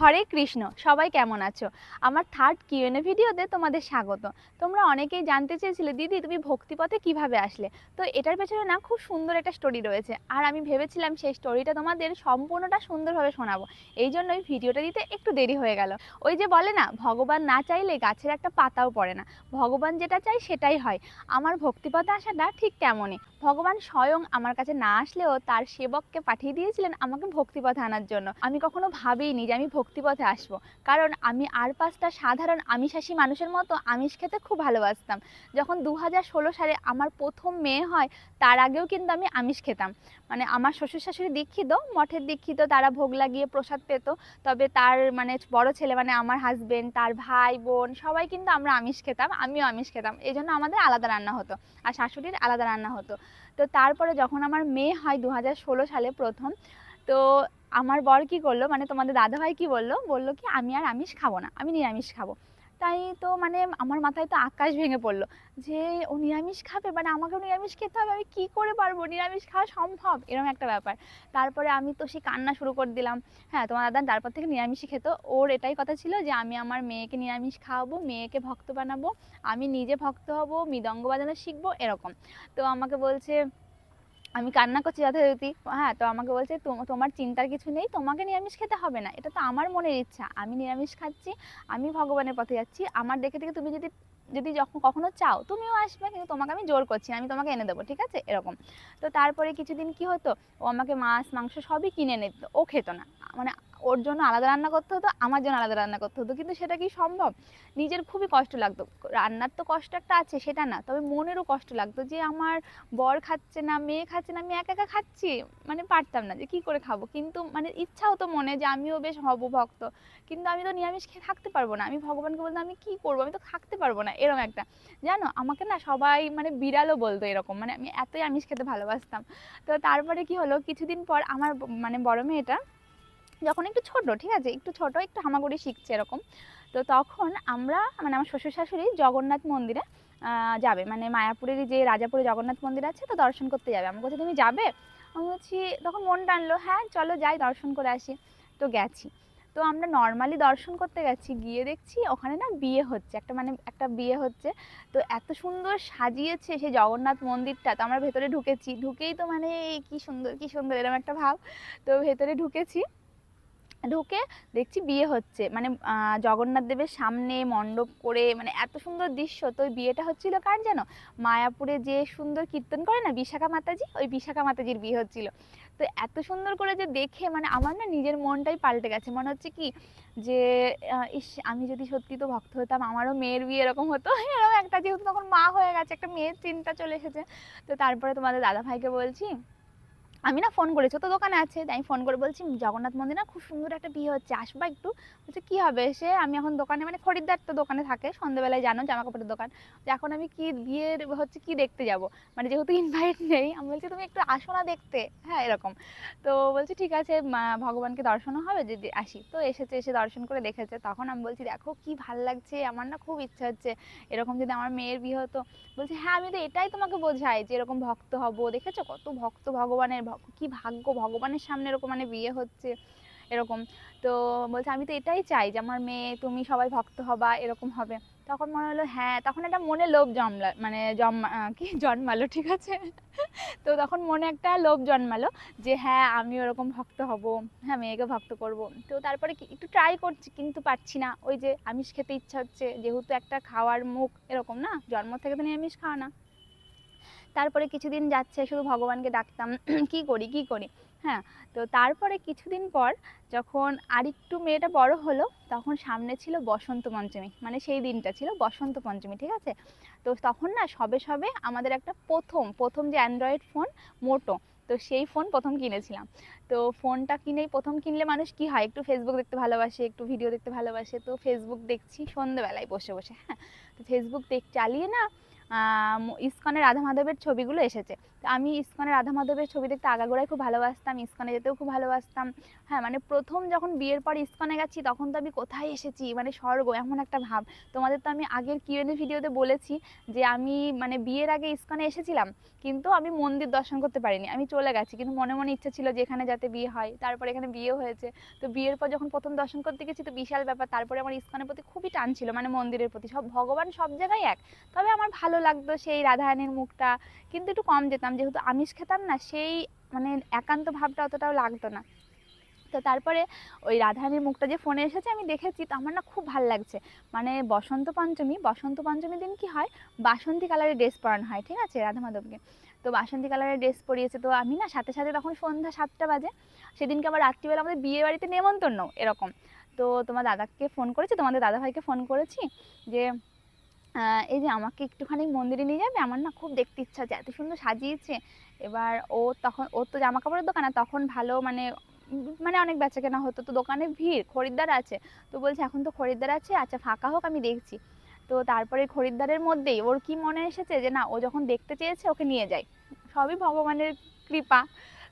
হরে কৃষ্ণ, সবাই কেমন আছো? আমার থার্ড কিউএনএ ভিডিওতে তোমাদের স্বাগত। তোমরা অনেকেই জানতে চেয়েছিলে, দিদি, তুমি ভক্তিপথে কীভাবে আসলে? তো এটার পেছনে না খুব সুন্দর একটা স্টোরি রয়েছে। আর আমি ভেবেছিলাম সেই স্টোরিটা তোমাদের সম্পূর্ণটা সুন্দরভাবে শোনাবো। এই জন্যই ভিডিওটা দিতে একটু দেরি হয়ে গেল। ওই যে বলে না, ভগবান না চাইলে গাছের একটা পাতাও পড়ে না। ভগবান যেটা চাই সেটাই হয়। আমার ভক্তিপথে আসাটা ঠিক তেমনই। ভগবান স্বয়ং আমার কাছে না আসলেও তার সেবককে পাঠিয়ে দিয়েছিলেন আমাকে ভক্তিপথে আনার জন্য। আমি কখনো ভাবিনি যে আমি ভক্তিপথে আসব। কারণ আমি আর পাঁচটা সাধারণ আমিষাসী মানুষের মতো আমিষ খেতে খুব ভালোবাসতাম। যখন দু ষোলো সালে আমার প্রথম মেয়ে হয়, তার আগেও কিন্তু আমি আমিষ খেতাম। মানে আমার শ্বশুর শাশুড়ি দীক্ষিত, মঠের দীক্ষিত, তারা ভোগ লাগিয়ে প্রসাদ পেত। তবে তার মানে বড় ছেলে মানে আমার হাজবেন্ড তার ভাই, বোন, সবাই কিন্তু আমরা আমিষ খেতাম, আমিও আমিষ খেতাম। এই জন্য আমাদের আলাদা রান্না হতো আর শাশুড়ির আলাদা রান্না হতো। তো তারপরে যখন আমার মেয়ে হয় দু হাজার ষোলো সালে প্রথম, তো আমার বর কি করল? মানে তোমাদের দাদাভাই কি বলল? বলল কি, আমি আর আমিষ খাব না, আমি নিরামিষ খাব। তাই তো মানে আমার মাথায় তো আকাশ ভেঙে পড়ল যে, ও নিরামিষ খাবে? মানে আমাকেও নিরামিষ খেতে হবে, আমি কি করে পারব? নিরামিষ খাওয়া সম্ভব? এরকম একটা ব্যাপার। তারপরে আমি তো সেই কান্না শুরু করে দিলাম। হ্যাঁ তোমার দাদা তারপর থেকে নিরামিষই খেত। ওর এটাই কথা ছিল যে, আমি আমার মেয়েকে নিরামিষ খাওয়াবো, মেয়েকে ভক্ত বানাবো, আমি নিজে ভক্ত হব মৃদঙ্গ বাজানো শিখব, এরকম। তো আমাকে বলছে আমি কান্না করছি যথারীতি হ্যাঁ তো আমাকে বলছে "তোম- তোমার চিন্তার কিছু নেই, তোমাকে নিরামিষ খেতে হবে না। এটা তো আমার মনের ইচ্ছা। আমি নিরামিষ খাচ্ছি, আমি ভগবানের পথে যাচ্ছি। আমার দেখে দেখে তুমি যদি যদি যখন কখনো চাও, তুমিও আসবে, কিন্তু তোমাকে আমি জোর করছি আমি তোমাকে এনে দেবো, ঠিক আছে? এরকম। তো তারপরে কিছুদিন কি হতো? ও আমাকে মাছ, মাংস সবই কিনে এনে দিত ও খেত না। মানে ওর জন্য আলাদা রান্না করতে হতো, আমার জন্য আলাদা রান্না করতে হতো। কিন্তু সেটা কি সম্ভব? নিজের খুবই কষ্ট লাগতো। রান্নার তো কষ্ট একটা আছে, সেটা না। তবে মনেরও কষ্ট লাগতো যে আমার বর খাচ্ছে না, মেয়ে খাচ্ছে না, আমি একা একা খাচ্ছি। মানে পারতাম না যে কি করে খাব? কিন্তু মানে ইচ্ছা হতো মনে যে আমিও বেশ হব ভক্ত। কিন্তু আমি তো নিরামিষ খেয়ে থাকতে পারব না। আমি ভগবানকে বলতাম, আমি কি করব? আমি তো থাকতে পারব না। এরকম একটা। জানো, আমাকে না সবাই মানে বিড়ালও বলতো এরকম। মানে আমি এতই আমিষ খেতে ভালোবাসতাম। তো তারপরে কি হলো? কিছুদিন পর আমার মানে বড় মেয়েটা যখন একটু ছোট, ঠিক আছে? একটু ছোট, একটু হামাগুড়ি শিখছে এরকম। তো তখন আমরা মানে আমার শ্বশুর শাশুড়ি জগন্নাথ মন্দিরে যাবে। মানে মায়াপুরেরই যে রাজাপুরে জগন্নাথ মন্দির আছে, তো দর্শন করতে যাবে। আমি বলছি, তুমি যাবে? আমি বলছি, তখন মন টানলো হ্যাঁ চলো যাই, দর্শন করে আসি। তো গেছি। তো আমরা নর্মালি দর্শন করতে গেছি, গিয়ে দেখছি ওখানে না বিয়ে হচ্ছে। একটা মানে একটা বিয়ে হচ্ছে। তো এত সুন্দর সাজিয়েছে সেই জগন্নাথ মন্দিরটা। তো আমরা ভেতরে ঢুকেছি। ঢুকেই তো মানে কি সুন্দর কি সুন্দর এরকম একটা ভাব। তো ভেতরে ঢুকেছি। ঢুকে দেখছি বিয়ে হচ্ছে। মানে জগন্নাথ দেবের সামনে মণ্ডপ করে মানে এত সুন্দর দৃশ্য। তো ওই বিয়েটা হচ্ছিল কার যেন মায়াপুরে যে সুন্দর কীর্তন করে না বিশাখা মাতাজি? ওই বিশাখা মাতাজির বিয়ে হচ্ছিল। তো এত সুন্দর করে যে দেখে মানে আমার না নিজের মনটাই পাল্টে গেছে। মনে হচ্ছে কি যে ইস, আমি যদি সত্যি তো ভক্ত হতাম, আমারও মেয়ের বিয়ে এরকম হতো। এরকম একটা যেহেতু তখন মা হয়ে গেছে, একটা মেয়ের চিন্তা চলে এসেছে। তো তারপরে তোমাদের দাদা ভাইকে বলছি আমি না ফোন করেছি তো দোকানে আছে আমি ফোন করে বলছি জগন্নাথ মন্দির না খুব সুন্দর একটা বিয়ে হচ্ছে, আসবা একটু? বলছে, কী হবে? সে আমি এখন দোকানে মানে খরিদ্দার তো দোকানে থাকে সন্ধ্যেবেলায় জানো জামা কাপড়ের দোকান তো এখন আমি কি বিয়ের হচ্ছে কি দেখতে যাব? মানে যেহেতু ইনভাইট নেই, আমি বলছি, তুমি একটু আসো না দেখতে। হ্যাঁ এরকম। তো বলছি, ঠিক আছে, মা, ভগবানকে দর্শনও হবে, যদি আসি। তো এসেছে, এসে দর্শন করে দেখেছে। তখন আমি বলছি, দেখো কি ভালো লাগছে, আমার না খুব ইচ্ছা হচ্ছে, এরকম যদি আমার মেয়ের বিয়ে হতো। বলছে হ্যাঁ আমি তো এটাই তোমাকে বোঝাই যে এরকম ভক্ত হব, দেখেছ? কত ভক্ত ভগবানের কি ভাগ্য? ভগবানের সামনে এরকম মানে বিয়ে হচ্ছে, এরকম। তো বলছে, আমি তো এটাই চাই যে আমার মেয়ে, তুমি সবাই ভক্ত হবা, এরকম হবে। তখন মনে হলো হ্যাঁ। তখন একটা মনে লোভ জমলা মানে জন্মা কি জন্মালো, ঠিক আছে? তো তখন মনে একটা লোভ জন্মালো যে হ্যাঁ আমি ওরকম ভক্ত হব। হ্যাঁ মেয়েকে ভক্ত করব। তো তারপরে কি, একটু ট্রাই করছি, কিন্তু পারছি না। ওই যে আমিষ খেতে ইচ্ছা হচ্ছে, যেহেতু একটা খাওয়ার মুখ এরকম না, জন্ম থেকে তো নিরামিষ খাওয়া না। তারপরে কিছুদিন যাচ্ছে, শুধু ভগবানকে ডাকতাম, কি করি কি করি? হ্যাঁ তো তারপরে কিছুদিন পর যখন আরেকটু মেয়েটা বড় হলো, তখন সামনে ছিল বসন্ত পঞ্চমী মানে সেই দিনটা ছিল বসন্ত পঞ্চমী, ঠিক আছে? তো তখন না সবে সবে আমাদের একটা প্রথম প্রথম যে অ্যান্ড্রয়েড ফোন, মোটো, তো সেই ফোন প্রথম কিনেছিলাম। তো ফোনটা কিনেই প্রথম কিনলে মানুষ কি হয়? একটু ফেসবুক দেখতে ভালোবাসে, একটু ভিডিও দেখতে ভালোবাসে, তো ফেসবুক দেখছি সন্ধ্যেবেলায় বসে বসে হ্যাঁ? তো ফেসবুক দেখ, চালিয়ে না ইসকনের রাধা মাধবের ছবিগুলো এসেছে। আমি ইস্কনে রাধা মাধবের ছবি দেখতে আগাগোড়াই খুব ভালোবাসতাম, ইস্কনে যেতেও খুব ভালোবাসতাম। হ্যাঁ মানে প্রথম যখন বিয়ের পর ইস্কনে গেছি, তখন তো আমি কোথায় এসেছি? মানে স্বর্গ, এমন একটা ভাব। তোমাদের তো আমি আগের কিউএনএ ভিডিওতে বলেছি যে আমি মানে বিয়ের আগে ইস্কনে এসেছিলাম, কিন্তু আমি মন্দির দর্শন করতে পারিনি। আমি চলে গেছি, কিন্তু মনে মনে ইচ্ছা ছিল যে এখানে যাতে বিয়ে হয়। তারপর এখানে বিয়ে হয়েছে। তো বিয়ের পর যখন প্রথম দর্শন করতে গেছি, তো বিশাল ব্যাপার। তারপরে আমার ইস্কনের প্রতি খুবই টান ছিল মানে মন্দিরের প্রতি। সব ভগবান সব জায়গায় এক। তবে আমার ভালো লাগতো সেই রাধারানীর মুখটা, কিন্তু একটু কম যেতাম। যেহেতু আমিষ খেতাম না, সেই মানে একান্ত ভাবটা অতটাও লাগতো না। তো তারপরে ওই রাধারানীর মুখটা যে ফোনে এসেছে, আমি দেখেছি, তো আমার না খুব ভালো লাগছে। মানে বসন্ত পঞ্চমী, বসন্ত পঞ্চমীর দিন কি হয়, বাসন্তী কালারের ড্রেস পরানো হয়, ঠিক আছে রাধা মাধবকে তো বাসন্তী কালারের ড্রেস পরিয়েছে, তো আমি না সাথে সাথে তখন সন্ধ্যা সাতটা বাজে, সেদিনকে আবার রাত্রিবেলা আমাদের বিয়ে বাড়িতে নেমন্তন্ন, এরকম। তো তোমার দাদাকে ফোন করেছি, তোমাদের দাদাভাইকে ফোন করেছি যে এই যে আমাকে একটুখানি মন্দিরে নিয়ে যাবে, আমার না খুব দেখতে ইচ্ছা আছে এত সুন্দর সাজিয়েছে। এবার ও তখন ওর তো জামা কাপড়ের দোকান, আর তখন ভালো মানে মানে অনেক বেচা কেনা হতো। তো দোকানে ভিড়, খরিদ্দার আছে। তো বলছে, এখন তো খরিদ্দার আছে আচ্ছা ফাঁকা হোক, আমি দেখছি। তো তারপরে খরিদ্দারের মধ্যেই ওর কি মনে এসেছে যে, না, ও যখন দেখতে চেয়েছে, ওকে নিয়ে যায় সবই ভগবানের কৃপা।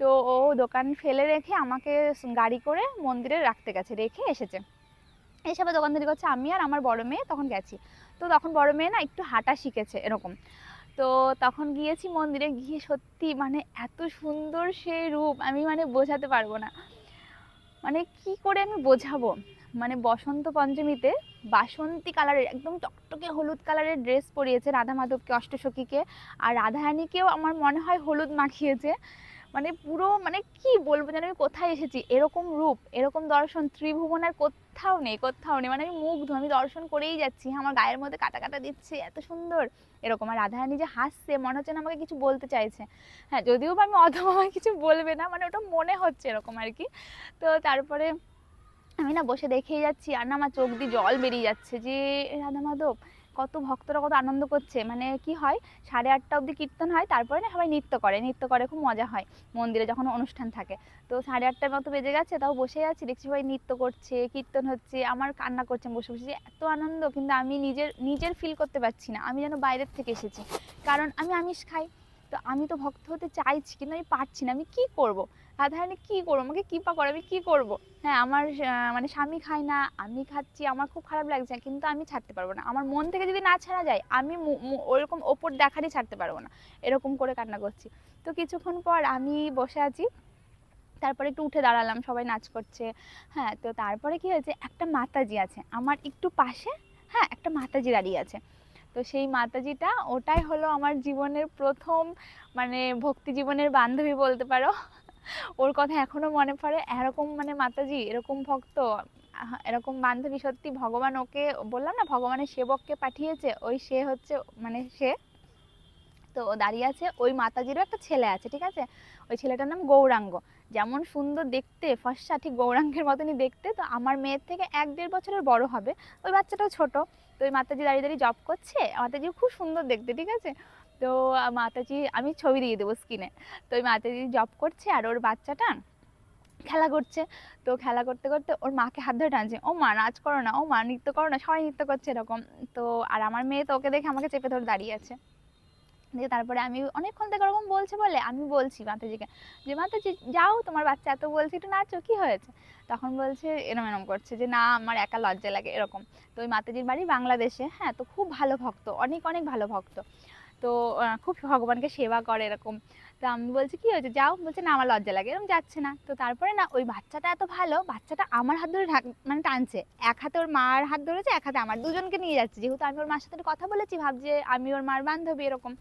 তো ও দোকান ফেলে রেখে আমাকে গাড়ি করে মন্দিরে রাখতে গেছে, রেখে এসেছে। এসে আবার দোকানদারি করছে আমি আর আমার বড় মেয়ে তখন গেছি। তো তখন বড় মেয়ে না একটু হাঁটা শিখেছে এরকম। তো তখন গিয়েছি মন্দিরে, গিয়ে সত্যি মানে এত সুন্দর সে রূপ আমি মানে বোঝাতে পারব না। মানে কি করে আমি বোঝাবো? মানে বসন্ত পঞ্চমীতে বাসন্তী কালারের একদম টকটকে হলুদ কালারের ড্রেস পরিয়েছে রাধা মাধবকে অষ্টসখীকে আর রাধারানীকেও আমার মনে হয় হলুদ মাখিয়েছে। মানে পুরো মানে কি বলব যেন আমি কোথায় এসেছি? এরকম রূপ, এরকম দর্শন, ত্রিভুবন আর কোথাও নেই কোথাও নেই। মানে আমি মুগ্ধ, আমি দর্শন করেই যাচ্ছি। আমার গায়ের মধ্যে কাটা কাটা দিচ্ছে, এত সুন্দর। এরকম আর রাধারানী যে হাসছে, মনে হচ্ছে না আমাকে কিছু বলতে চাইছে। হ্যাঁ যদিও বা আমি আমাকে কিছু বলবে না মানে ওটা মনে হচ্ছে এরকম আর কি। তো তারপরে আমি না বসে দেখেই যাচ্ছি, আর না আমার চোখ দিয়ে জল বেরিয়ে যাচ্ছে যে রাধা মাধব কত ভক্তরা কত আনন্দ করছে। মানে কি হয়, সাড়ে আটটা অবধি কীর্তন হয়, তারপরে না সবাই নৃত্য করে। নৃত্য করে খুব মজা হয়, মন্দিরে যখন অনুষ্ঠান থাকে। তো সাড়ে আটটার মতো বেজে গেছে, তাও বসে আছি, দেখছি সবাই নৃত্য করছে, কীর্তন হচ্ছে, আমার কান্না করছে, বসে বসে। এত আনন্দ, কিন্তু আমি নিজের নিজের ফিল করতে পারছি না। আমি যেন বাইরের থেকে এসেছি। কারণ আমি আমিষ খাই। তো আমি তো ভক্ত হতে চাইছি, কিন্তু আমি পারছি না। আমি কি করব? রাধারানী কি করব? আমাকে কৃপা করে আমি কি করব? হ্যাঁ আমার মানে স্বামী খায় না, আমি খাচ্ছি, আমার খুব খারাপ লাগছে, কিন্তু আমি ছাড়তে পারব না। আমার মন থেকে যদি না ছাড়া যায়, আমি ওরকম ওপর দেখারই ছাড়তে পারব না। এরকম করে কান্না করছি। তো কিছুক্ষণ পর আমি বসে আছি। তারপরে একটু উঠে দাঁড়ালাম, সবাই নাচ করছে। হ্যাঁ তো তারপরে কি হয়েছে, একটা মাতাজি আছে। আমার একটু পাশে হ্যাঁ একটা মাতাজি দাঁড়িয়ে আছে। তো সেই মাতাজিটা, ওটাই হলো আমার জীবনের প্রথম মানে ভক্তি জীবনের বান্ধবী বলতে পারো। ওর কথা এখনও মনে পড়ে। এরকম মানে মাতাজি, এরকম ভক্ত এরকম বান্ধবী সত্যি ভগবান ওকে, বললাম না ভগবানের সেবককে পাঠিয়েছে, ওই সে হচ্ছে মানে সে তো ও দাঁড়িয়ে আছে। ওই মাতাজিরও একটা ছেলে আছে, ঠিক আছে? ওই ছেলেটার নাম গৌরাঙ্গ। যেমন সুন্দর দেখতে, ফর্সা, ঠিক গৌরাঙ্গের মতনই দেখতে। তো আমার মেয়ের থেকে এক দেড় বছরের বড় হবে। ওই বাচ্চাটাও ছোট। তো ওই মাতাজি দাঁড়িয়ে দাঁড়িয়ে জব করছে। মাতাজি খুব সুন্দর দেখতে, ঠিক আছে? তো মাতাজি, আমি ছবি দিয়ে দেবো স্ক্রিনে তো ওই মাতাজি জব করছে আর ওর বাচ্চাটা খেলা করছে। তো খেলা করতে করতে ওর মাকে হাত ধরে টানছে, ও মা, নাচ করো না, ও মা, নৃত্য করো না, সবাই নৃত্য করছে এরকম। তো আর আমার মেয়ে তো ওকে দেখে আমাকে চেপে ধরে দাঁড়িয়ে আছে। দিয়ে তারপরে আমি অনেকক্ষণ থেকে ওরকম বলছে বলে আমি বলছি মাতাজিকে যে, মাতাজি, যাও, তোমার বাচ্চা এত বলছে, একটু নাচো, কি হয়েছে? তখন বলছে, এরম এরম করছে যে, না, আমার একা লজ্জা লাগে, এরকম। তো ওই মাতাজির বাড়ি বাংলাদেশে হ্যাঁ তো খুব ভালো ভক্ত, অনেক অনেক ভালো ভক্ত। তো খুব ভগবানকে সেবা করে এরকম। তো আমি বলছি, কি হয়েছে? যাও। বলছে, না, আমার লজ্জা লাগে। এরকম যাচ্ছে না। তো তারপরে না, ওই বাচ্চাটা এত ভালো, বাচ্চাটা আমার হাত ধরে মানে টানছে। এক হাতে ওর মার হাত ধরেছে, এক হাতে আমার দুজনকে নিয়ে যাচ্ছে। যেহেতু আমি ওর মার সাথে কথা বলেছি, ভাবছে আমি ওর মার বান্ধবী, এরকম।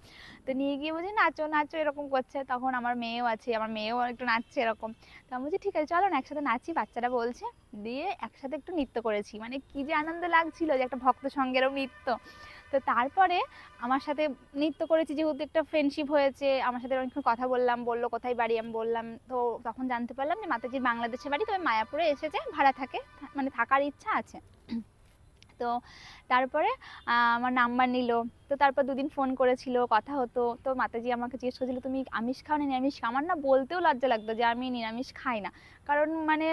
তো নিয়ে গিয়ে বলছি, নাচো নাচো, এরকম করছে। তখন আমার মেয়েও আছে, আমার মেয়েও একটু নাচছে, এরকম। তো আমি বলছি, ঠিক আছে, চলো না, একসাথে নাচি। বাচ্চাটা বলছে, দিয়ে একসাথে একটু নৃত্য করেছি। মানে কি যে আনন্দ লাগছিল যে একটা ভক্ত সঙ্গেরও নৃত্য। তো তারপরে আমার সাথে নৃত্য করেছি, যেহেতু একটা ফ্রেন্ডশিপ হয়েছে, আমার সাথে অনেকক্ষণ কথা বললাম, বলল কোথায় বাড়ি আমি বললাম, তো তখন জানতে পারলাম যে মাতাজির বাংলাদেশে বাড়ি, তবে মায়াপুরে এসেছে, ভাড়া থাকে মানে থাকার ইচ্ছা আছে। তো তারপরে আমার নাম্বার নিল, তো তারপর দুদিন ফোন করেছিল, কথা হতো, তো মাতাজি আমাকে জিজ্ঞেস করেছিল, তুমি আমিষ খাও না নিরামিষ খাও আমার না বলতেও লজ্জা লাগতো যে আমি নিরামিষ খাই না। কারণ মানে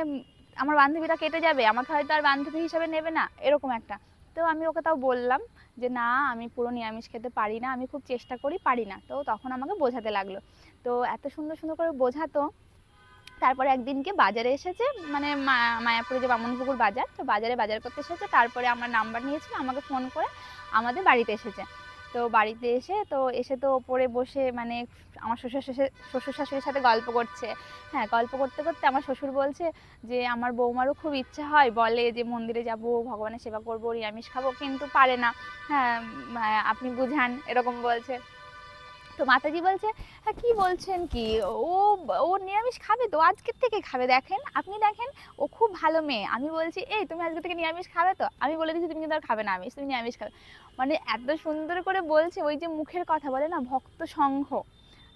আমার বান্ধবীরা কেটে যাবে, আমাকে হয়তো আর বান্ধবী হিসাবে নেবে না, এরকম একটা। তো আমি ওকে তাও বললাম যে, না, আমি পুরো নিরামিষ খেতে পারি না, আমি খুব চেষ্টা করি, পারি না। তো তখন আমাকে বোঝাতে লাগল। তো এত সুন্দর সুন্দর করে বোঝাতো। তারপরে একদিনকে বাজারে এসেছে মানে মায়াপুরে যে বামনপুকুর বাজার, তো বাজারে বাজার করতে এসেছে। তারপরে আমার নাম্বার নিয়েছিল, আমাকে ফোন করে আমাদের বাড়িতে এসেছে। তো বাড়িতে এসে তো এসে তো ওপরে বসে মানে আমার শ্বশুর শ্বশুর শাশুড়ির সাথে গল্প করছে। হ্যাঁ গল্প করতে করতে আমার শ্বশুর বলছে যে, আমার বৌমারও খুব ইচ্ছা হয়। বলে যে, মন্দিরে যাব, ভগবানের সেবা করব, নিরামিষ খাব। কিন্তু পারে না। হ্যাঁ আপনি বুঝান, এরকম বলছে। তো মাতাজি বলছে হ্যাঁ কি বলছেন কি? ও ও নিরামিষ খাবে তো? আজকের থেকে খাবে। দেখেন, আপনি দেখেন, ও খুব ভালো মেয়ে। আমি বলছি, এই, তুমি আজকে থেকে নিরামিষ খাবে তো? আমি বলে দিচ্ছি তুমি কিন্তু আর খাবে না আমিষ, তুমি নিরামিষ খাবে। মানে এত সুন্দর করে বলছে, ওই যে মুখের কথা বলে না, ভক্ত সংঘ।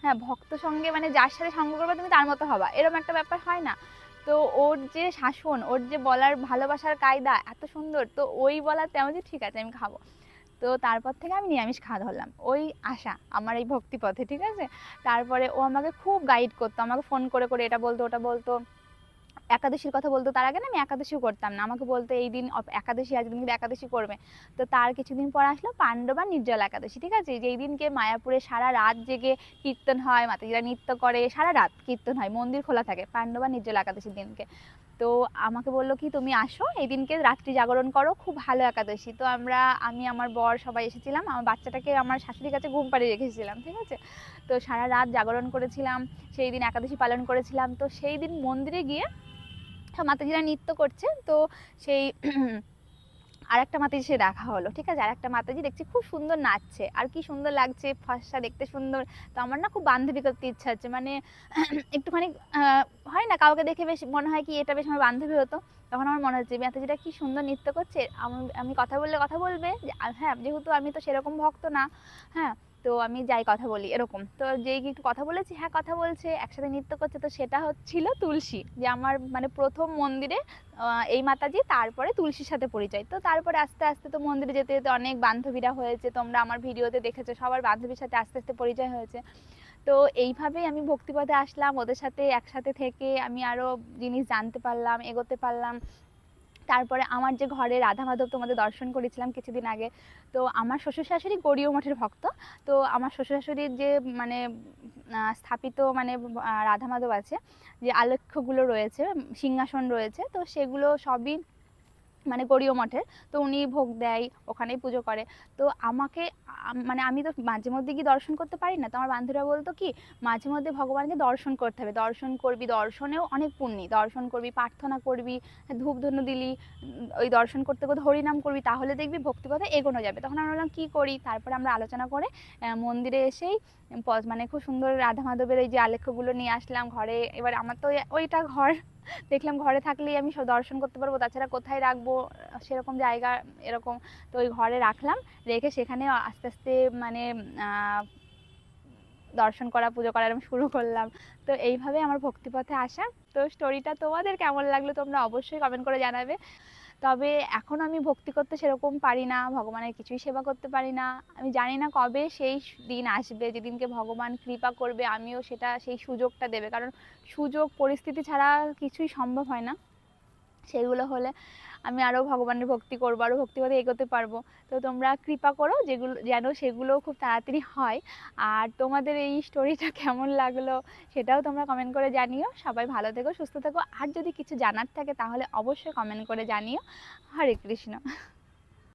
হ্যাঁ ভক্ত সঙ্গে মানে যার সাথে সঙ্গ করবে, তুমি তার মতো হবা। এরকম একটা ব্যাপার হয় না। তো ওর যে শাসন, ওর যে বলার ভালোবাসার কায়দা এত সুন্দর, তো ওই বলাতে আমি ঠিক আছে, আমি খাব। তো তারপর থেকে আমি নিরামিষ খাওয়া ধরলাম। ওই আশা, আমার এই ভক্তিপথে, ঠিক আছে? তারপরে ও আমাকে খুব গাইড করতো, আমাকে ফোন করে করে এটা বলতো, ওটা বলতো। একাদশীর কথা বলতো, তার আগে না আমি একাদশীও করতাম না। আমাকে বলতো এই দিন একাদশী আজকে কিন্তু একাদশী করবে। তো তার কিছুদিন পর আসলো পাণ্ডবা নির্জলা একাদশী, ঠিক আছে? যেই দিনকে মায়াপুরে সারা রাত জেগে কীর্তন হয়, মাতাজিরা নৃত্য করে, সারা রাত কীর্তন হয়, মন্দির খোলা থাকে পাণ্ডবা নির্জলা একাদশীর দিনকে। তো আমাকে বলল কি, তুমি আসো এই দিনকে রাত্রি জাগরণ করো, খুব ভালো একাদশী। তো আমরা, আমি, আমার বর সবাই এসেছিলাম, আমার বাচ্চাটাকে, আমার শাশুড়ির কাছে ঘুম পাড়িয়ে রেখেছিলাম, ঠিক আছে? তো সারা রাত জাগরণ করেছিলাম, সেই দিন একাদশী পালন করেছিলাম। তো সেই দিন মন্দিরে গিয়ে, মাতাজিরা নৃত্য করছে। তো সেই আর একটা মাতাজি সে দেখা হলো ঠিক আছে? আর একটা মাতাজি দেখছি খুব সুন্দর নাচছে। আর কি সুন্দর লাগছে ফর্সা দেখতে সুন্দর। তো আমার না খুব বান্ধবী করতে ইচ্ছা হচ্ছে। মানে একটুখানি হয় না কাউকে দেখে বেশ মনে হয় কি এটা বেশ আমার বান্ধবী হতো। তখন আমার মনে হচ্ছে মাতাজিটা কি সুন্দর নৃত্য করছে। আমি আমি কথা বললে কথা বলবে যে, হ্যাঁ যেহেতু আমি তো সেরকম ভক্ত না হ্যাঁ তো আমি যাই কথা বলি, এরকম। তো যেই একটু কথা বলেছি হ্যাঁ কথা বলছে, একসাথে নৃত্য করছে, তো সেটা হচ্ছিল তুলসী, যে আমার মানে প্রথম মন্দিরে এই মাতাজি, তারপরে তুলসীর সাথে পরিচয়। তো তারপরে আস্তে আস্তে তো মন্দিরে যেতে যেতে অনেক বান্ধবীরা হয়েছে, তোমরা আমার ভিডিওতে দেখেছ, সবার বান্ধবীর সাথে আস্তে আস্তে পরিচয় হয়েছে। তো এইভাবেই আমি ভক্তিপথে আসলাম, ওদের সাথে একসাথে থেকে আমি আরও জিনিস জানতে পারলাম, এগোতে পারলাম। তারপরে আমার যে ঘরে রাধা মাধব তোমাদের দর্শন করেছিলাম কিছুদিন আগে, তো আমার শ্বশুর শাশুড়ি গৌরীয় মঠের ভক্ত। তো আমার শ্বশুর শাশুড়ির যে মানে স্থাপিত মানে রাধা মাধব আছে, যে আলেখ্যগুলো রয়েছে, সিংহাসন রয়েছে, তো সেগুলো সবই মানে গৌরীয় মঠের, তো উনি ভোগ দেয়, ওখানেই পুজো করে। তো আমাকে মানে আমি তো মাঝে মধ্যে গিয়ে দর্শন করতে পারি না? তো আমার বান্ধবীরা বলতো কি, মাঝে মধ্যে ভগবানকে দর্শন করতে হবে। দর্শন করবি, দর্শনেও অনেক পুণ্যি। দর্শন করবি, প্রার্থনা করবি ধূপ ধুনো দিলি ওই দর্শন করতে করতে হরিনাম করবি, তাহলে দেখবি ভক্তিপথে এগোনো যাবে। তখন আমরা বললাম, কী করি? তারপরে আমরা আলোচনা করে মন্দিরে এসেই মানে খুব সুন্দর রাধা মাধবের এই যে আলেখ্যগুলো নিয়ে আসলাম। ঘরে, এবার আমার তো ওই- ওইটা ঘর দেখলাম ঘরে থাকলেই আমি সব দর্শন করতে পারব, তাছাড়া কোথায় রাখব, সেরকম জায়গা এরকম। তো ওই ঘরে রাখলাম, রেখে সেখানে আস্তে আস্তে মানে দর্শন করা, পুজো করা আমি শুরু করলাম। তো এইভাবে আমার ভক্তিপথে আসা। তো স্টোরিটা তোমাদের কেমন লাগল তোমরা অবশ্যই কমেন্ট করে জানাবে। তবে এখন আমি ভক্তি করতে সেরকম পারি না, ভগবানের কিছুই সেবা করতে পারি না। আমি জানি না কবে সেই দিন আসবে, যেদিনকে ভগবান কৃপা করবে, আমিও সেটা, সেই সুযোগটা দেবে। কারণ সুযোগ, পরিস্থিতি ছাড়া কিছুই সম্ভব হয় না। সেগুলো হলে আমি আরও ভগবানের ভক্তি করব আরও ভক্তিপথে এগোতে পারব। তো তোমরা কৃপা করো যেগুলো, যেন সেগুলো খুব তাড়াতাড়ি হয়। আর তোমাদের এই স্টোরিটা কেমন লাগল সেটাও তোমরা কমেন্ট করে জানিও। সবাই ভালো থেকো, সুস্থ থেকো। আর যদি কিছু জানার থাকে তাহলে অবশ্যই কমেন্ট করে জানিও। হরে কৃষ্ণ।